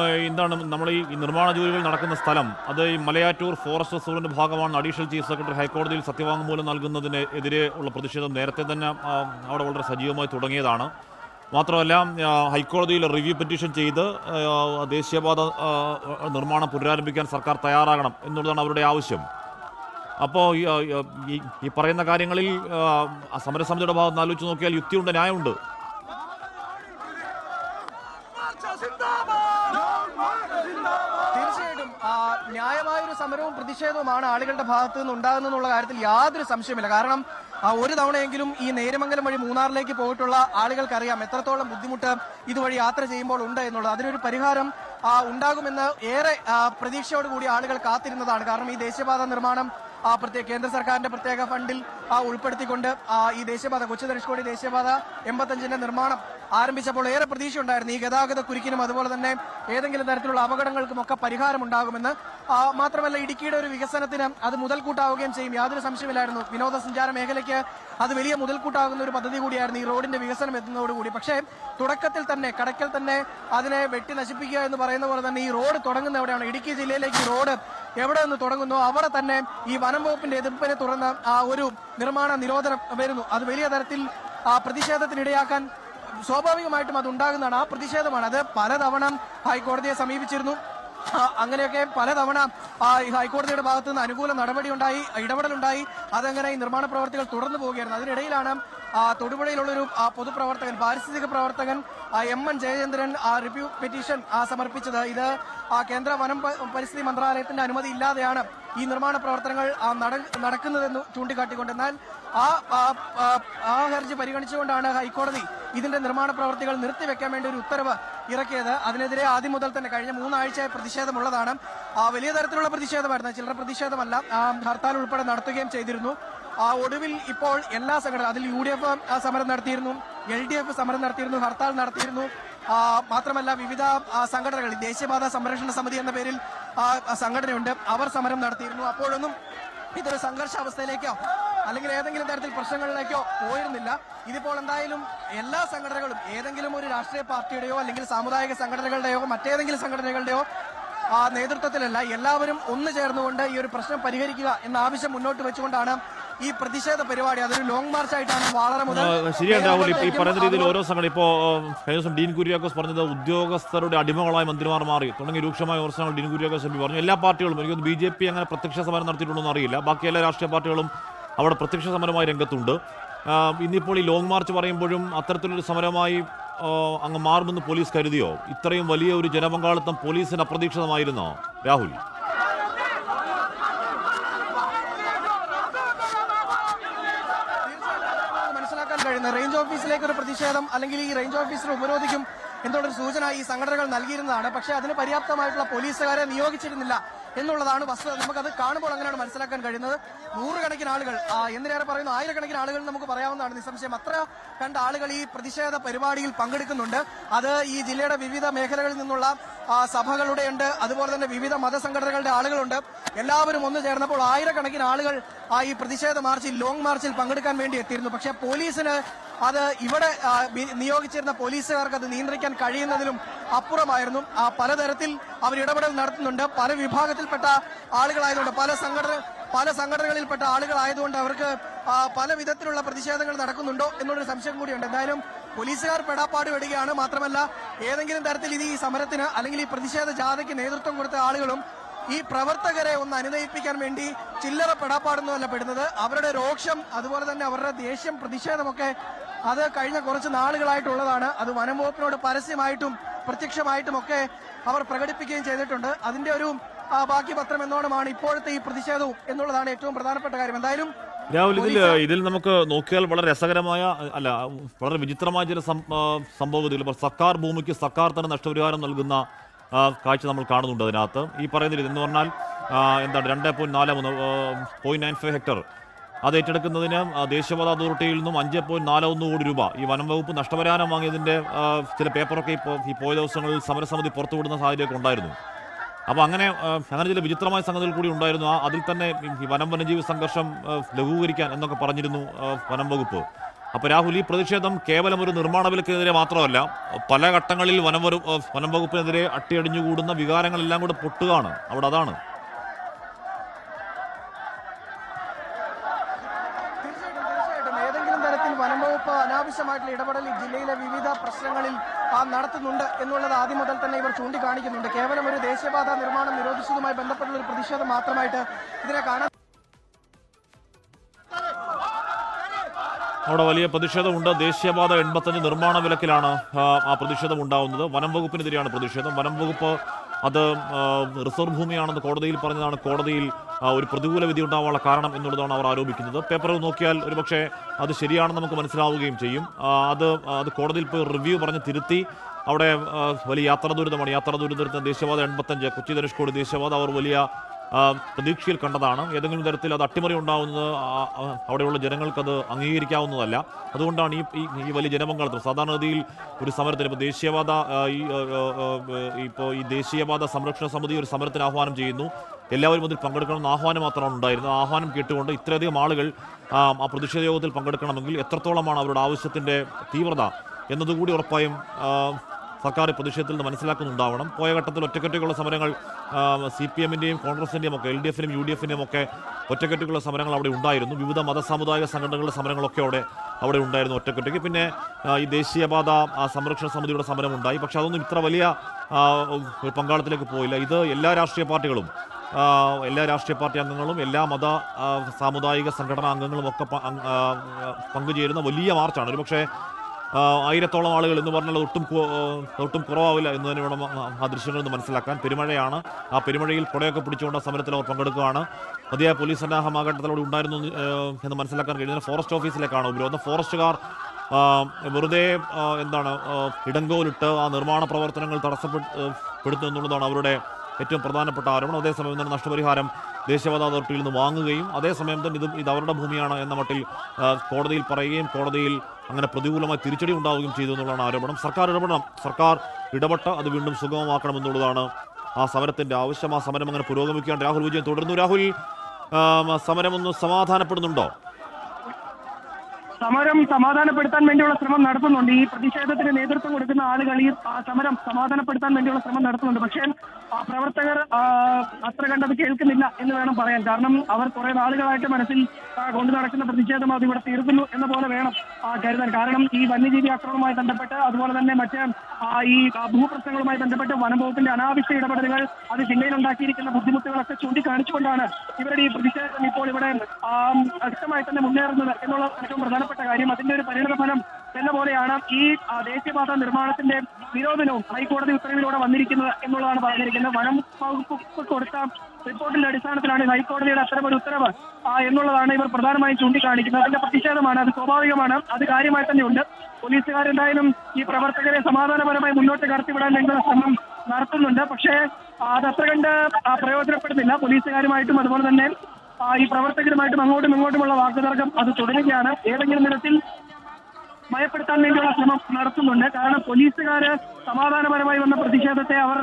ഏ, എന്താണ് നമ്മൾ ഈ നിർമ്മാണ ജോലികൾ നടക്കുന്ന സ്ഥലം അത് ഈ മലയാറ്റൂർ ഫോറസ്റ്റ് റിസർവിന്റെ ഭാഗമാണ് അഡീഷണൽ ചീഫ് സെക്രട്ടറി ഹൈക്കോടതിയിൽ സത്യവാങ്മൂലം നൽകുന്നതിന് എതിരെ ഉള്ള പ്രതിഷേധം നേരത്തെ തന്നെ അവിടെ വളരെ സജീവമായി തുടങ്ങിയതാണ്. മാത്രമല്ല ഹൈക്കോടതിയിൽ റിവ്യൂ പെറ്റീഷൻ ചെയ്ത് ദേശീയപാത നിർമ്മാണം പുനരാരംഭിക്കാൻ സർക്കാർ തയ്യാറാകണം എന്നുള്ളതാണ് അവരുടെ ആവശ്യം. അപ്പോൾ ഈ, പറയുന്ന കാര്യങ്ങളിൽ സമരസമിതിയുടെ ഭാഗത്ത് നിന്ന് ആലോചിച്ച് നോക്കിയാൽ യുക്തിയുണ്ട് ന്യായമുണ്ട്. സമരവും പ്രതിഷേധവുമാണ് ആളുകളുടെ ഭാഗത്ത് നിന്ന് എന്നുള്ള കാര്യത്തിൽ യാതൊരു സംശയമില്ല കാരണം ഒരു തവണയെങ്കിലും ഈ നേരമംഗലം വഴി മൂന്നാറിലേക്ക് പോയിട്ടുള്ള ആളുകൾക്കറിയാം എത്രത്തോളം ബുദ്ധിമുട്ട് ഇതുവഴി യാത്ര ചെയ്യുമ്പോൾ ഉണ്ട് എന്നുള്ളത്. അതിനൊരു പരിഹാരം ഉണ്ടാകുമെന്ന് ഏറെ പ്രതീക്ഷയോടുകൂടി ആളുകൾ കാത്തിരുന്നതാണ്. കാരണം ഈ ദേശീയപാത നിർമ്മാണം പ്രത്യേക കേന്ദ്ര സർക്കാരിന്റെ പ്രത്യേക ഫണ്ടിൽ ഉൾപ്പെടുത്തിക്കൊണ്ട് ഈ ദേശീയപാത കൊച്ചു ധനുഷ്കോടി ദേശീയപാത എൺപത്തഞ്ചിന്റെ നിർമ്മാണം ആരംഭിച്ചപ്പോൾ ഏറെ പ്രതീക്ഷ ഉണ്ടായിരുന്നു ഈ ഗതാഗത കുരുക്കിനും അതുപോലെ തന്നെ ഏതെങ്കിലും തരത്തിലുള്ള അപകടങ്ങൾക്കും ഒക്കെ പരിഹാരമുണ്ടാകുമെന്ന് മാത്രമല്ല ഇടുക്കിയുടെ ഒരു വികസനത്തിന് അത് മുതൽക്കൂട്ടാവുകയും ചെയ്യും. യാതൊരു സംശയമില്ലായിരുന്നു വിനോദസഞ്ചാര മേഖലയ്ക്ക് അത് വലിയ മുതൽക്കൂട്ടാകുന്ന ഒരു പദ്ധതി കൂടിയായിരുന്നു ഈ റോഡിന്റെ വികസനം എത്തുന്നതോടുകൂടി പക്ഷേ തുടക്കത്തിൽ തന്നെ കടക്കൽ തന്നെ അതിനെ വെട്ടി നശിപ്പിക്കുക എന്ന് പറയുന്ന പോലെ തന്നെ ഈ റോഡ് തുടങ്ങുന്ന എവിടെയാണ്? ഇടുക്കി ജില്ലയിലേക്ക് റോഡ് എവിടെ നിന്ന് തുടങ്ങുന്നു? അവിടെ തന്നെ ഈ വനം വകുപ്പിന്റെ എതിർപ്പിനെ തുടർന്ന് ആ ഒരു നിർമ്മാണ നിരോധനം വരുന്നു. അത് വലിയ തരത്തിൽ ആ പ്രതിഷേധത്തിനിടയാക്കാൻ സ്വാഭാവികമായിട്ടും അത് ഉണ്ടാകുന്നതാണ്. ആ പ്രതിഷേധമാണ് അത് പലതവണ ഹൈക്കോടതിയെ സമീപിച്ചിരുന്നു. അങ്ങനെയൊക്കെ പലതവണ ഹൈക്കോടതിയുടെ ഭാഗത്ത് നിന്ന് അനുകൂല നടപടി ഉണ്ടായി ഇടപെടലുണ്ടായി. അതങ്ങനെ ഈ നിർമ്മാണ പ്രവർത്തികൾ തുടർന്നു പോവുകയായിരുന്നു അതിനിടയിലാണ് തൊടുപുഴയിലുള്ളൊരു പൊതുപ്രവർത്തകൻ പാരിസ്ഥിതിക പ്രവർത്തകൻ M N Jayachandran review petition സമർപ്പിച്ചത്. ഇത് കേന്ദ്ര വനം പരിസ്ഥിതി മന്ത്രാലയത്തിന്റെ അനുമതി ഇല്ലാതെയാണ് ഈ നിർമ്മാണ പ്രവർത്തനങ്ങൾ നടക്കുന്നതെന്ന് ചൂണ്ടിക്കാട്ടിക്കൊണ്ട് എന്നാൽ ആ ആ, ഹർജി പരിഗണിച്ചുകൊണ്ടാണ് ഹൈക്കോടതി ഇതിന്റെ നിർമ്മാണ പ്രവർത്തികൾ നിർത്തിവെക്കാൻ വേണ്ടി ഒരു ഉത്തരവ് ഇറക്കിയത്. അതിനെതിരെ ആദ്യം മുതൽ തന്നെ കഴിഞ്ഞ മൂന്നാഴ്ചയായി പ്രതിഷേധമുള്ളതാണ്. വലിയ തരത്തിലുള്ള പ്രതിഷേധമായിരുന്നു. ചിലർ പ്രതിഷേധമല്ല ഹർത്താൽ ഉൾപ്പെടെ നടത്തുകയും ചെയ്തിരുന്നു. ആ, ഒടുവിൽ ഇപ്പോൾ എല്ലാ സംഘടന അതിൽ യു ഡി എഫ് സമരം നടത്തിയിരുന്നു എൽ ഡി എഫ് സമരം നടത്തിയിരുന്നു ഹർത്താൽ നടത്തിയിരുന്നു. മാത്രമല്ല വിവിധ സംഘടനകൾ ദേശീയപാത സംരക്ഷണ സമിതി എന്ന പേരിൽ സംഘടനയുണ്ട്. അവർ സമരം നടത്തിയിരുന്നു. അപ്പോഴൊന്നും ഇതൊരു സംഘർഷാവസ്ഥയിലേക്കോ അല്ലെങ്കിൽ ഏതെങ്കിലും തരത്തിൽ പ്രശ്നങ്ങളിലേക്കോ പോയിരുന്നില്ല. ഇതിപ്പോൾ എന്തായാലും എല്ലാ സംഘടനകളും ഏതെങ്കിലും ഒരു രാഷ്ട്രീയ പാർട്ടിയുടെയോ അല്ലെങ്കിൽ സാമുദായിക സംഘടനകളുടെയോ മറ്റേതെങ്കിലും സംഘടനകളുടെയോ നേതൃത്വത്തിലല്ല എല്ലാവരും ഒന്നു ചേർന്നുകൊണ്ട് ഈ ഒരു പ്രശ്നം പരിഹരിക്കുക എന്ന ആവശ്യം മുന്നോട്ട് വെച്ചുകൊണ്ടാണ് ഈ പ്രതിഷേധ പരിപാടി അതൊരു ലോങ് മാർച്ച് ആയിട്ടാണ് വളരെ മുതൽ ശരിയാണ് രാഹുൽ ഈ പറയുന്ന രീതിയിൽ ഓരോ സംഘടന ഇപ്പോ ഫേസും കഴിഞ്ഞ ദിവസം ഡീൻ കുര്യാക്കോസ് പറഞ്ഞത് ഉദ്യോഗസ്ഥരുടെ അടിമകളായി മന്ത്രിമാർ മാറി. തുടങ്ങി രൂക്ഷമായ വിമർശനങ്ങൾ ഡീൻ കുര്യാക്കോസ് എം പറഞ്ഞു. എല്ലാ പാർട്ടികളും എനിക്കൊന്ന് ബി ജെ പി അങ്ങനെ പ്രത്യക്ഷ സമരം നടത്തിയിട്ടുണ്ടോ അറിയില്ല. ബാക്കി എല്ലാ രാഷ്ട്രീയ പാർട്ടികളും അവിടെ പ്രത്യക്ഷ സമരമായി രംഗത്തുണ്ട്. ഇന്നിപ്പോൾ ഈ ലോങ് മാർച്ച് പറയുമ്പോഴും അത്തരത്തിലൊരു സമരമായി അങ്ങ് മാറുമെന്ന് പോലീസ് കരുതിയോ? ഇത്രയും വലിയ ഒരു ജനപങ്കാളിത്തം പോലീസിന് അപ്രതീക്ഷിതമായിരുന്നോ? രാഹുൽ. കഴിയുന്ന റേഞ്ച് ഓഫീസിലേക്ക് ഒരു പ്രതിഷേധം അല്ലെങ്കിൽ ഈ റേഞ്ച് ഓഫീസിനെ ഉപരോധിക്കും എന്നുള്ളൊരു സൂചന ഈ സംഘടനകൾ നൽകിയിരുന്നതാണ്. പക്ഷേ അതിന് പര്യാപ്തമായിട്ടുള്ള പോലീസുകാരെ നിയോഗിച്ചിരുന്നില്ല. എന്നുള്ളതാണ് വസ്തുത. നമുക്കത് കാണുമ്പോൾ അങ്ങനെയാണ് മനസ്സിലാക്കാൻ കഴിയുന്നത്? നൂറുകണക്കിന് ആളുകൾ എന്തിനേറെ പറയുന്നു? ആയിരക്കണക്കിന് ആളുകൾ നമുക്ക് പറയാവുന്നതാണ് നിസ്സംശയം. അത്ര കണ്ട ആളുകൾ ഈ പ്രതിഷേധ പരിപാടിയിൽ പങ്കെടുക്കുന്നുണ്ട്. അത് ഈ ജില്ലയുടെ വിവിധ മേഖലകളിൽ നിന്നുള്ള സഭകളുടെ ഉണ്ട്. അതുപോലെ തന്നെ വിവിധ മതസംഘടനകളുടെ ആളുകളുണ്ട്. എല്ലാവരും ഒന്നു ചേർന്നപ്പോൾ ആയിരക്കണക്കിന് ആളുകൾ ആ ഈ പ്രതിഷേധ മാർച്ചിൽ ലോങ് മാർച്ചിൽ പങ്കെടുക്കാൻ വേണ്ടി എത്തിയിരുന്നു. പക്ഷേ പോലീസിന് അത് ഇവിടെ നിയോഗിച്ചിരുന്ന പോലീസുകാർക്ക് അത് നിയന്ത്രിക്കാൻ കഴിയുന്നതിലും അപ്പുറമായിരുന്നു. പലതരത്തിൽ അവർ ഇടപെടൽ നടത്തുന്നുണ്ട്. പല വിഭാഗത്തിൽപ്പെട്ട ആളുകളായതുകൊണ്ട് പല സംഘടന പല സംഘടനകളിൽപ്പെട്ട ആളുകളായതുകൊണ്ട് അവർക്ക് പല വിധത്തിലുള്ള പ്രതിഷേധങ്ങൾ നടക്കുന്നുണ്ടോ എന്നുള്ളൊരു സംശയം കൂടിയുണ്ട്. എന്തായാലും പോലീസുകാർ പെടാപ്പാട് വിടുകയാണ് മാത്രമല്ല ഏതെങ്കിലും തരത്തിൽ ഇത് ഈ സമരത്തിന് അല്ലെങ്കിൽ ഈ പ്രതിഷേധ ജാഥയ്ക്ക് നേതൃത്വം കൊടുത്ത ആളുകളും ഈ പ്രവർത്തകരെ ഒന്ന് അനുനയിപ്പിക്കാൻ വേണ്ടി ചില്ലറ പെടാപ്പാടൊന്നുമല്ല പെടുന്നത്. അവരുടെ രോക്ഷം അതുപോലെ തന്നെ അവരുടെ ദേഷ്യം പ്രതിഷേധമൊക്കെ അത് കഴിഞ്ഞ കുറച്ച് നാളുകളായിട്ടുള്ളതാണ്. അത് വനം വകുപ്പിനോട് പരസ്യമായിട്ടും പ്രത്യക്ഷമായിട്ടും ഒക്കെ അവർ പ്രകടിപ്പിക്കുകയും ചെയ്തിട്ടുണ്ട്. അതിന്റെ ഒരു ആ, ബാക്കി പത്രം എന്നോണമാണ് ഇപ്പോഴത്തെ ഈ പ്രതിഷേധവും എന്നുള്ളതാണ് ഏറ്റവും പ്രധാനപ്പെട്ട കാര്യം. എന്തായാലും രാഹുൽ ഇതിൽ ഇതിൽ നമുക്ക് നോക്കിയാൽ വളരെ രസകരമായ അല്ല വളരെ വിചിത്രമായ ചില സംഭവത്തിൽ ഇപ്പോൾ സർക്കാർ ഭൂമിക്ക് സർക്കാർ തന്നെ നഷ്ടപരിഹാരം നൽകുന്ന കാഴ്ച നമ്മൾ കാണുന്നുണ്ട് അതിനകത്ത്. ഈ പറയുന്ന രീതി എന്ന് പറഞ്ഞാൽ എന്താണ് രണ്ട് പോയിന്റ് നാല് മൂന്ന് പോയിന്റ് നയൻ ഫൈവ് ഹെക്ടർ. അത് ഏറ്റെടുക്കുന്നതിന് ദേശീയപാത അതോറിറ്റിയിൽ നിന്നും അഞ്ച് പോയിന്റ് നാല് ഒന്ന് കോടി രൂപ. ഈ വനം വകുപ്പ് നഷ്ടപരിഹാരം വാങ്ങിയതിന്റെ ചില പേപ്പറൊക്കെ ഇപ്പോൾ ഈ പോയ ദിവസങ്ങളിൽ സമരസമിതി പുറത്തുവിടുന്ന സാഹചര്യമൊക്കെ ഉണ്ടായിരുന്നു. അപ്പോൾ അങ്ങനെ അങ്ങനെ ചില വിചിത്രമായ സംഗതികൾ കൂടി ഉണ്ടായിരുന്നു. ആ അതിൽ തന്നെ ഈ വനം വന്യജീവി സംഘർഷം ലഘൂകരിക്കാൻ എന്നൊക്കെ പറഞ്ഞിരുന്നു വനം വകുപ്പ്. അപ്പോൾ രാഹുൽ ഈ പ്രതിഷേധം കേവലം ഒരു നിർമ്മാണ വിലക്കെതിരെ മാത്രമല്ല പല ഘട്ടങ്ങളിൽ വനം വനം വകുപ്പിനെതിരെ അട്ടിയടിഞ്ഞുകൂടുന്ന വികാരങ്ങളെല്ലാം കൂടെ പൊട്ടുകയാണ്. അവിടെ അതാണ് തീർച്ചയായിട്ടും തീർച്ചയായിട്ടും ഏതെങ്കിലും തരത്തിൽ വനം വകുപ്പ് അനാവശ്യമായിട്ടുള്ള ഇടപെടൽ ജില്ലയിലെ വിവിധ പ്രശ്നങ്ങളിൽ നടത്തുന്നുണ്ട് എന്നുള്ളത് ആദ്യം മുതൽ തന്നെ ഇവർ ചൂണ്ടിക്കാണിക്കുന്നുണ്ട്. കേവലം ഒരു ദേശീയപാത നിർമ്മാണം നിരോധിച്ചതുമായി ബന്ധപ്പെട്ടുള്ള ഒരു പ്രതിഷേധം മാത്രമായിട്ട് ഇതിനെ കാണാൻ അവിടെ വലിയ പ്രതിഷേധമുണ്ട്. ദേശീയപാത എൺപത്തഞ്ച് നിർമ്മാണ വിലക്കിലാണ് ആ പ്രതിഷേധം ഉണ്ടാവുന്നത്. വനം വകുപ്പിനെതിരെയാണ് പ്രതിഷേധം. വനം വകുപ്പ് അത് റിസർവ് ഭൂമിയാണെന്ന് കോടതിയിൽ പറഞ്ഞതാണ്. കോടതിയിൽ ഒരു പ്രതികൂല വിധി ഉണ്ടാവാനുള്ള കാരണം എന്നുള്ളതാണ് അവർ ആരോപിക്കുന്നത്. പേപ്പർ നോക്കിയാൽ ഒരുപക്ഷെ അത് ശരിയാണെന്ന് നമുക്ക് മനസ്സിലാവുകയും ചെയ്യും. അത് അത് കോടതിയിൽ പോയി റിവ്യൂ പറഞ്ഞ് തിരുത്തി അവിടെ വലിയ യാത്രാ ദുരിതമാണ് യാത്രാ ദുരിതത്തിന് ദേശീയപാത എൺപത്തഞ്ച് കൊച്ചി ധനുഷ്കോടി ദേശീയപാത അവർ വലിയ പ്രതീക്ഷയിൽ കണ്ടതാണ്. ഏതെങ്കിലും തരത്തിൽ അത് അട്ടിമറി ഉണ്ടാവുന്നത് അവിടെയുള്ള ജനങ്ങൾക്കത് അംഗീകരിക്കാവുന്നതല്ല. അതുകൊണ്ടാണ് ഈ ഈ- വലിയ ജനപങ്കാളിത്തം സാധാരണഗതിയിൽ ഒരു സമരത്തിന് ഇപ്പോൾ ദേശീയപാത ഈ ഇപ്പോൾ ഈ ദേശീയപാത സംരക്ഷണ സമിതി ഒരു സമരത്തിന് ആഹ്വാനം ചെയ്യുന്നു. എല്ലാവരും അതിൽ പങ്കെടുക്കണമെന്ന് ആഹ്വാനം മാത്രമാണ് ഉണ്ടായിരുന്നത്. ആഹ്വാനം കേട്ടുകൊണ്ട് ഇത്രയധികം ആളുകൾ ആ, പ്രതിഷേധ യോഗത്തിൽ പങ്കെടുക്കണമെങ്കിൽ എത്രത്തോളമാണ് അവരുടെ ആവശ്യത്തിന്റെ തീവ്രത എന്നതുകൂടി ഉറപ്പായും സർക്കാർ പ്രതിഷേധത്തിൽ നിന്ന് മനസ്സിലാക്കുന്നുണ്ടാവണം. പോയ ഘട്ടത്തിൽ ഒറ്റക്കെട്ടുള്ള സമരങ്ങൾ സി പി എമ്മിന്റെയും കോൺഗ്രസിന്റെയും ഒക്കെ എൽ ഡി എഫിനും യു ഡി എഫിന്റെയും ഒക്കെ ഒറ്റക്കെട്ടുള്ള സമരങ്ങൾ അവിടെ ഉണ്ടായിരുന്നു. വിവിധ മത സാമുദായിക സംഘടനകളുടെ സമരങ്ങളൊക്കെ അവിടെ അവിടെ ഉണ്ടായിരുന്നു ഒറ്റക്കെട്ടയ്ക്ക് പിന്നെ ഈ ദേശീയപാത സംരക്ഷണ സമിതിയുടെ സമരം ഉണ്ടായി പക്ഷെ അതൊന്നും ഇത്ര വലിയ പങ്കാളത്തിലേക്ക് പോയില്ല. ഇത് എല്ലാ രാഷ്ട്രീയ പാർട്ടികളും എല്ലാ രാഷ്ട്രീയ പാർട്ടി അംഗങ്ങളും എല്ലാ മത സാമുദായിക സംഘടനാ അംഗങ്ങളും ഒക്കെ പങ്കുചേരുന്ന വലിയ മാർച്ചാണ്. ഒരുപക്ഷേ ആയിരത്തോളം ആളുകൾ എന്ന് പറഞ്ഞാൽ ഒട്ടും ഒട്ടും കുറവാവില്ല എന്ന് തന്നെ വേണം ആ- ദൃശ്യങ്ങളിൽ മനസ്സിലാക്കാൻ. പെരുമഴയാണ്. ആ പെരുമഴയിൽ കുടയൊക്കെ പിടിച്ചുകൊണ്ട് സമരത്തിൽ അവർ പങ്കെടുക്കുകയാണ്. മതിയായ പോലീസ് സന്നാഹം ആ ഘട്ടത്തിലൂടെ ഉണ്ടായിരുന്നു എന്ന്, മനസ്സിലാക്കാൻ കഴിയുന്നത് ഫോറസ്റ്റ് ഓഫീസിലേക്കാണ് ഉപരോധം. ഫോറസ്റ്റുകാർ വെറുതെ എന്താണ് ഇടങ്കോലിട്ട് ആ നിർമ്മാണ പ്രവർത്തനങ്ങൾ തടസ്സപ്പെടുത്തുന്നു എന്നുള്ളതാണ് അവരുടെ ഏറ്റവും പ്രധാനപ്പെട്ട ആരോപണം. അതേസമയം തന്നെ നഷ്ടപരിഹാരം ദേശീയപാത അതോറിറ്റിയിൽ നിന്ന് വാങ്ങുകയും അതേസമയം തന്നെ ഇത് ഇത് അവരുടെ ഭൂമിയാണ് എന്ന മട്ടിൽ കോടതിയിൽ പറയുകയും കോടതിയിൽ അങ്ങനെ പ്രതികൂലമായി തിരിച്ചടി ഉണ്ടാവുകയും ചെയ്തു എന്നുള്ളതാണ് ആരോപണം. സർക്കാർ ഇടപെടണം. സർക്കാർ ഇടപെട്ട് അത് വീണ്ടും സുഗമമാക്കണമെന്നുള്ളതാണ് ആ സമരത്തിന്റെ ആവശ്യം. ആ സമരം അങ്ങനെ പുരോഗമിക്കുകയാണ്. രാഹുൽ വിജയൻ തുടർന്നു രാഹുൽ ആ, സമരം ഒന്ന് സമാധാനപ്പെടുന്നുണ്ടോ? സമരം സമാധാനപ്പെടുത്താൻ വേണ്ടിയുള്ള ശ്രമം നടത്തുന്നുണ്ട്. ഈ പ്രതിഷേധത്തിന് നേതൃത്വം കൊടുക്കുന്ന ആളുകൾ ഈ സമരം സമാധാനപ്പെടുത്താൻ വേണ്ടിയുള്ള ശ്രമം നടത്തുന്നുണ്ട്. പക്ഷേ പ്രവർത്തകർ അത്ര കണ്ടത് കേൾക്കുന്നില്ല എന്ന് വേണം പറയാൻ. കാരണം അവർ കുറെ നാളുകളായിട്ട് മനസ്സിൽ കൊണ്ടു നടക്കുന്ന പ്രതിഷേധം അത് ഇവിടെ തീർക്കുന്നു എന്ന പോലെ വേണം കരുതാൻ. കാരണം ഈ വന്യജീവി ആക്രമണവുമായി ബന്ധപ്പെട്ട് അതുപോലെ തന്നെ മറ്റ് ഈ ഭൂപ്രശ്നങ്ങളുമായി ബന്ധപ്പെട്ട് വനംവകുപ്പിന്റെ അനാവശ്യ ഇടപെടലുകൾ അത് ജില്ലയിൽ ഉണ്ടാക്കിയിരിക്കുന്ന ബുദ്ധിമുട്ടുകളൊക്കെ ചൂണ്ടിക്കാണിച്ചുകൊണ്ടാണ് ഇവരുടെ ഈ പ്രതിഷേധം ഇപ്പോൾ ഇവിടെ ശക്തമായി തന്നെ മുന്നേറുന്നത് എന്നുള്ള ഏറ്റവും പ്രധാനപ്പെട്ട കാര്യം. അതിന്റെ ഒരു പരിണിത ഫലം എന്ന പോലെയാണ് ഈ ദേശീയപാത നിർമ്മാണത്തിന്റെ നിരോധനവും ഹൈക്കോടതി ഉത്തരവിലൂടെ വന്നിരിക്കുന്നത് എന്നുള്ളതാണ് പറഞ്ഞിരിക്കുന്നത്. വനം വകുപ്പ് കൊടുത്ത റിപ്പോർട്ടിന്റെ അടിസ്ഥാനത്തിലാണ് ഹൈക്കോടതിയുടെ അത്തരമൊരു ഉത്തരവ് ആ, എന്നുള്ളതാണ് ഇവർ പ്രധാനമായും ചൂണ്ടിക്കാണിക്കുന്നത്. അതിന്റെ പ്രതിഷേധമാണ് അത് സ്വാഭാവികമാണ് അത് കാര്യമായി തന്നെയുണ്ട്. പോലീസുകാർ എന്തായാലും ഈ പ്രവർത്തകരെ സമാധാനപരമായി മുന്നോട്ട് കടത്തിവിടാൻ വേണ്ടി ശ്രമം നടത്തുന്നുണ്ട്. പക്ഷേ അതത്ര അത് കണ്ട് പ്രയോജനപ്പെടുന്നില്ല. പോലീസുകാരുമായിട്ടും അതുപോലെ തന്നെ ഈ പ്രവർത്തകരുമായിട്ടും അങ്ങോട്ടും ഇങ്ങോട്ടുമുള്ള വാക്കുതർക്കം അത് തുടരുകയാണ്. ഏതെങ്കിലും തരത്തിൽ ഭയപ്പെടുത്താൻ വേണ്ടിയുള്ള ശ്രമം നടത്തുന്നുണ്ട്. കാരണം പോലീസുകാര് സമാധാനപരമായി വന്ന പ്രതിഷേധത്തെ അവർ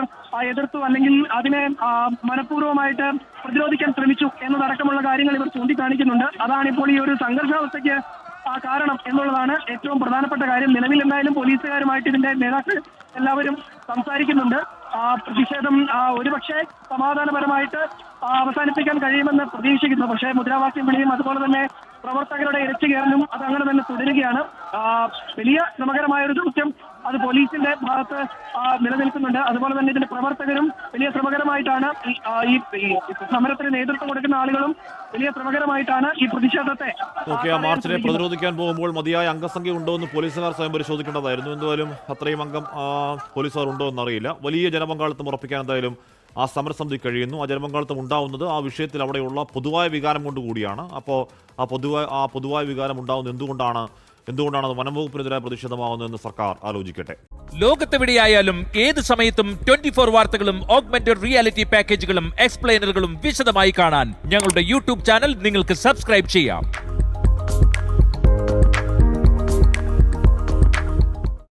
എതിർത്തു. അല്ലെങ്കിൽ അതിനെ മനഃപൂർവമായിട്ട് പ്രതിരോധിക്കാൻ ശ്രമിച്ചു എന്നതടക്കമുള്ള കാര്യങ്ങൾ ഇവർ ചൂണ്ടിക്കാണിക്കുന്നുണ്ട്. അതാണ് ഇപ്പോൾ ഈ ഒരു സംഘർഷാവസ്ഥയ്ക്ക് കാരണം എന്നുള്ളതാണ് ഏറ്റവും പ്രധാനപ്പെട്ട കാര്യം. നിലവിൽ എന്തായാലും പോലീസുകാരുമായിട്ട് ഇതിന്റെ നേതാക്കൾ എല്ലാവരും സംസാരിക്കുന്നുണ്ട്. ആ പ്രതിഷേധം ഒരുപക്ഷെ സമാധാനപരമായിട്ട് അവസാനിപ്പിക്കാൻ കഴിയുമെന്ന് പ്രതീക്ഷിക്കുന്നു. പക്ഷേ മുദ്രാവാക്യം വിളിയും അതുപോലെ തന്നെ പ്രവർത്തകരുടെ ഇരച്ചു കയറലും അത് അങ്ങനെ തന്നെ തുടരുകയാണ്. വലിയ ശ്രമകരമായ ഒരു ദൃശ്യം അത് പോലീസിന്റെ ഭാഗത്ത് നിലനിൽക്കുന്നുണ്ട്. അതുപോലെ തന്നെ ഇതിന്റെ പ്രവർത്തകരും വലിയ ശ്രമകരമായിട്ടാണ് ഈ, സമരത്തിന് നേതൃത്വം കൊടുക്കുന്ന ആളുകളും വലിയ ശ്രമകരമായിട്ടാണ് ഈ പ്രതിഷേധത്തെ ഓക്കെ ആ മാർച്ചിനെ പ്രതിരോധിക്കാൻ പോകുമ്പോൾ മതിയായ അംഗസംഖ്യ ഉണ്ടോ എന്ന് പോലീസുകാർ സ്വയം പരിശോധിക്കേണ്ടതായിരുന്നു. എന്തായാലും അത്രയും അംഗം പോലീസുകാർ ഉണ്ടോ എന്നറിയില്ല. വലിയ ജനപങ്കാളിത്തം ഉറപ്പിക്കാൻ എന്തായാലും ആ സമരസമിതി കഴിയുന്നു. ആ ജനപങ്കാളിത്തം ഉണ്ടാവുന്നത് ആ വിഷയത്തിൽ അവിടെയുള്ള പൊതുവായ വികാരം കൊണ്ട് കൂടിയാണ് അപ്പോൾ ആ പൊതുവായ ആ പൊതുവായ വികാരം ഉണ്ടാവുന്നത് എന്തുകൊണ്ടാണ്? എന്തുകൊണ്ടാണ് അത് വനംവകുപ്പിനെതിരായ പ്രതിഷേധമാകുന്നതെന്ന് സർക്കാർ ആലോചിക്കട്ടെ. ലോകത്തെവിടെയായാലും ഏത് സമയത്തും ട്വന്റി ഫോർ വാർത്തകളും ഓഗ്മെന്റഡ് റിയാലിറ്റി പാക്കേജുകളും എക്സ്പ്ലെയിനറുകളും വിശദമായി കാണാൻ ഞങ്ങളുടെ യൂട്യൂബ് ചാനൽ നിങ്ങൾക്ക് സബ്സ്ക്രൈബ് ചെയ്യാം.